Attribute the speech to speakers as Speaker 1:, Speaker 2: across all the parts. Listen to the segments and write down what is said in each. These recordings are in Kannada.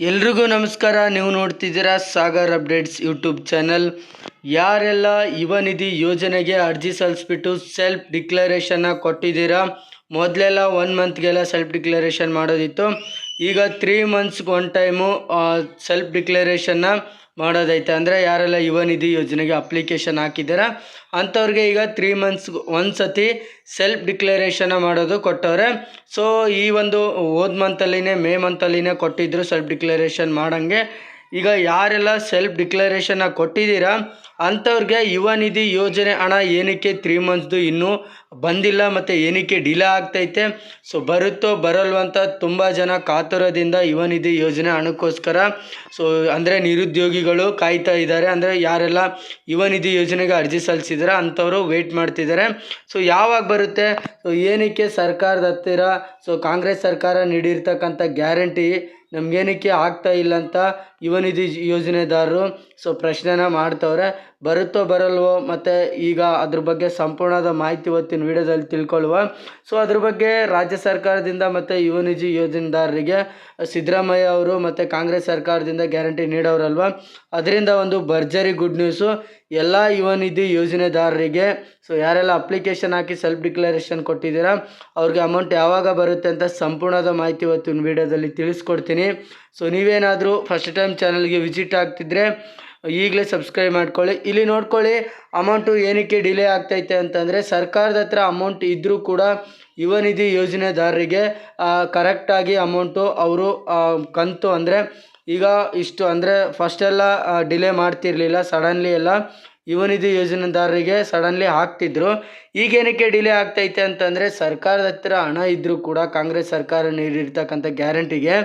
Speaker 1: ಎಲ್ರಿಗೂ ನಮಸ್ಕಾರ. ನೀವು ನೋಡ್ತಿದ್ದೀರಾ ಸಾಗರ್ ಅಪ್ಡೇಟ್ಸ್ ಯೂಟ್ಯೂಬ್ ಚಾನಲ್. ಯಾರೆಲ್ಲ ಯುವ ನಿಧಿ ಯೋಜನೆಗೆ ಅರ್ಜಿ ಸಲ್ಲಿಸ್ಬಿಟ್ಟು ಸೆಲ್ಫ್ ಡಿಕ್ಲರೇಷನ್ನ ಕೊಟ್ಟಿದ್ದೀರಾ? ಮೊದಲೆಲ್ಲ ಒನ್ ಮಂತ್ಗೆಲ್ಲ ಸೆಲ್ಫ್ ಡಿಕ್ಲರೇಷನ್ ಮಾಡೋದಿತ್ತು. ಈಗ ತ್ರೀ ಮಂತ್ಸ್ಗೆ ಒನ್ ಟೈಮು ಸೆಲ್ಫ್ ಡಿಕ್ಲರೇಷನ್ನ ಮಾಡೋದೈತೆ ಅಂದರೆ ಯಾರೆಲ್ಲ ಯುವ ನಿಧಿ ಯೋಜನೆಗೆ ಅಪ್ಲಿಕೇಶನ್ ಹಾಕಿದ್ದೀರಾ, ಅಂಥವ್ರಿಗೆ ಈಗ ತ್ರೀ ಮಂತ್ಸ್ ಒಂದು ಸತಿ ಸೆಲ್ಫ್ ಡಿಕ್ಲರೇಷನ್ನ ಮಾಡೋದು ಕೊಟ್ಟವ್ರೆ. ಸೊ ಈ ಒಂದು ಹೋದ ಮಂತಲ್ಲಿನೇ ಮೇ ಮಂತಲ್ಲಿನೇ ಕೊಟ್ಟಿದ್ದರು ಸೆಲ್ಫ್ ಡಿಕ್ಲರೇಷನ್ ಮಾಡೋಂಗೆ. ಈಗ ಯಾರೆಲ್ಲ ಸೆಲ್ಫ್ ಡಿಕ್ಲರೇಷನ್ನ ಕೊಟ್ಟಿದ್ದೀರಾ ಅಂಥವ್ರಿಗೆ ಯುವ ನಿಧಿ ಯೋಜನೆ ಹಣ ಏನಕ್ಕೆ ತ್ರೀ ಮಂತ್ಸ್ದು ಇನ್ನೂ ಬಂದಿಲ್ಲ ಮತ್ತು ಏನಕ್ಕೆ ಡಿಲೇ ಆಗ್ತೈತೆ? ಸೊ ಬರುತ್ತೋ ಬರಲ್ವಂತ ತುಂಬ ಜನ ಕಾತುರದಿಂದ ಯುವ ನಿಧಿ ಯೋಜನೆ ಹಣಕ್ಕೋಸ್ಕರ ಸೊ ಅಂದರೆ ನಿರುದ್ಯೋಗಿಗಳು ಕಾಯ್ತಾ ಇದ್ದಾರೆ. ಅಂದರೆ ಯಾರೆಲ್ಲ ಯುವ ನಿಧಿ ಯೋಜನೆಗೆ ಅರ್ಜಿ ಸಲ್ಲಿಸಿದಾರೆ ಅಂಥವರು ವೇಟ್ ಮಾಡ್ತಿದ್ದಾರೆ. ಸೊ ಯಾವಾಗ ಬರುತ್ತೆ? ಸೊ ಏನಕ್ಕೆ ಸರ್ಕಾರದ ಹತ್ತಿರ? ಸೊ ಕಾಂಗ್ರೆಸ್ ಸರ್ಕಾರ ನೀಡಿರ್ತಕ್ಕಂಥ ಗ್ಯಾರಂಟಿ ನಮಗೇನಕ್ಕೆ ಆಗ್ತಾ ಇಲ್ಲ ಅಂತ ಯುವ ನಿಧಿ ಯೋಜನೆದಾರರು ಸೊ ಪ್ರಶ್ನೆನ ಮಾಡ್ತವ್ರೆ. ಬರುತ್ತೋ ಬರಲ್ವೋ ಮತ್ತು ಈಗ ಅದ್ರ ಬಗ್ಗೆ ಸಂಪೂರ್ಣದ ಮಾಹಿತಿ ಇವತ್ತಿನ ವಿಡಿಯೋದಲ್ಲಿ ತಿಳ್ಕೊಳ್ಳುವ. ಸೊ ಅದ್ರ ಬಗ್ಗೆ ರಾಜ್ಯ ಸರ್ಕಾರದಿಂದ ಮತ್ತು ಯುವ ನಿಧಿ ಯೋಜನೆದಾರರಿಗೆ ಸಿದ್ದರಾಮಯ್ಯ ಅವರು ಮತ್ತು ಕಾಂಗ್ರೆಸ್ ಸರ್ಕಾರದಿಂದ ಗ್ಯಾರಂಟಿ ನೀಡೋರಲ್ವ ಅದರಿಂದ ಒಂದು ಭರ್ಜರಿ ಗುಡ್ ನ್ಯೂಸು ಎಲ್ಲ ಯುವ ನಿಧಿ ಯೋಜನೆದಾರರಿಗೆ ಸೊ ಯಾರೆಲ್ಲ ಅಪ್ಲಿಕೇಶನ್ ಹಾಕಿ ಸೆಲ್ಫ್ ಡಿಕ್ಲರೇಷನ್ ಕೊಟ್ಟಿದ್ದೀರಾ, ಅವ್ರಿಗೆ ಅಮೌಂಟ್ ಯಾವಾಗ ಬರುತ್ತೆ ಅಂತ ಸಂಪೂರ್ಣದ ಮಾಹಿತಿ ಇವತ್ತಿನ ವಿಡಿಯೋದಲ್ಲಿ ತಿಳಿಸ್ಕೊಡ್ತೀನಿ. ಸೊ ನೀವೇನಾದರೂ ಫಸ್ಟ್ ಟೈಮ್ ಚಾನಲ್ಗೆ ವಿಸಿಟ್ ಆಗ್ತಿದ್ರೆ ಈಗಲೇ ಸಬ್ಸ್ಕ್ರೈಬ್ ಮಾಡ್ಕೊಳ್ಳಿ. ಇಲ್ಲಿ ನೋಡ್ಕೊಳ್ಳಿ ಅಮೌಂಟು ಏನಕ್ಕೆ ಡಿಲೇ ಆಗ್ತೈತೆ ಅಂತಂದರೆ ಸರ್ಕಾರದ ಹತ್ರ ಅಮೌಂಟ್ ಇದ್ದರೂ ಕೂಡ ಯುವನಿಧಿ ಯೋಜನೆದಾರರಿಗೆ ಕರೆಕ್ಟಾಗಿ ಅಮೌಂಟು ಅವರು ಕಂತು ಅಂದರೆ ಈಗ ಇಷ್ಟು ಅಂದರೆ ಫಸ್ಟೆಲ್ಲ ಡಿಲೇ ಮಾಡ್ತಿರಲಿಲ್ಲ ಸಡನ್ಲಿ ಎಲ್ಲ ಯುವನಿಧಿ ಯೋಜನೆದಾರರಿಗೆ ಸಡನ್ಲಿ ಹಾಕ್ತಿದ್ರು. ಈಗೇನಕ್ಕೆ ಡಿಲೇ ಆಗ್ತೈತೆ ಅಂತಂದರೆ ಸರ್ಕಾರದ ಹತ್ರ ಹಣ ಇದ್ದರೂ ಕೂಡ ಕಾಂಗ್ರೆಸ್ ಸರ್ಕಾರ ನೀಡಿರ್ತಕ್ಕಂಥ ಗ್ಯಾರಂಟಿಗೆ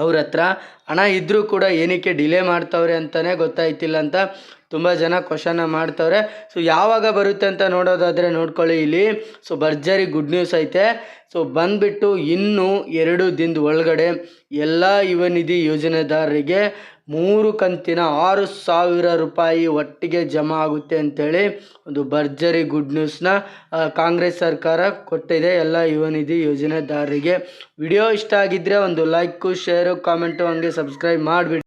Speaker 1: ಅವ್ರ ಹತ್ರ ಹಣ ಇದ್ದರೂ ಕೂಡ ಏನಕ್ಕೆ ಡಿಲೇ ಮಾಡ್ತವ್ರೆ ಅಂತಲೇ ಗೊತ್ತಾಯ್ತಿಲ್ಲ ಅಂತ ತುಂಬ ಜನ ಕ್ವಶನ್ನ ಮಾಡ್ತವ್ರೆ. ಸೊ ಯಾವಾಗ ಬರುತ್ತೆ ಅಂತ ನೋಡೋದಾದರೆ ನೋಡ್ಕೊಳ್ಳಿ ಇಲ್ಲಿ. ಸೊ ಭರ್ಜರಿ ಗುಡ್ ನ್ಯೂಸ್ ಐತೆ. ಸೊ ಬಂದುಬಿಟ್ಟು ಇನ್ನೂ ಎರಡು ದಿನದ ಒಳಗಡೆ ಎಲ್ಲ ಯುವ ನಿಧಿ ಯೋಜನೆದಾರರಿಗೆ ಮೂರು ಕಂತಿನ ಆರು ಸಾವಿರ ರೂಪಾಯಿ ಒಟ್ಟಿಗೆ ಜಮಾ ಆಗುತ್ತೆ ಅಂಥೇಳಿ ಒಂದು ಭರ್ಜರಿ ಗುಡ್ ನ್ಯೂಸ್ನ ಕಾಂಗ್ರೆಸ್ ಸರ್ಕಾರ ಕೊಟ್ಟಿದೆ ಎಲ್ಲ ಯುವ ನಿಧಿ ಯೋಜನೆದಾರರಿಗೆ. ವಿಡಿಯೋ ಇಷ್ಟ ಆಗಿದ್ದರೆ ಒಂದು ಲೈಕು ಶೇರು ಕಾಮೆಂಟು ಹಂಗೆ ಸಬ್ಸ್ಕ್ರೈಬ್ ಮಾಡಿಬಿಡಿ.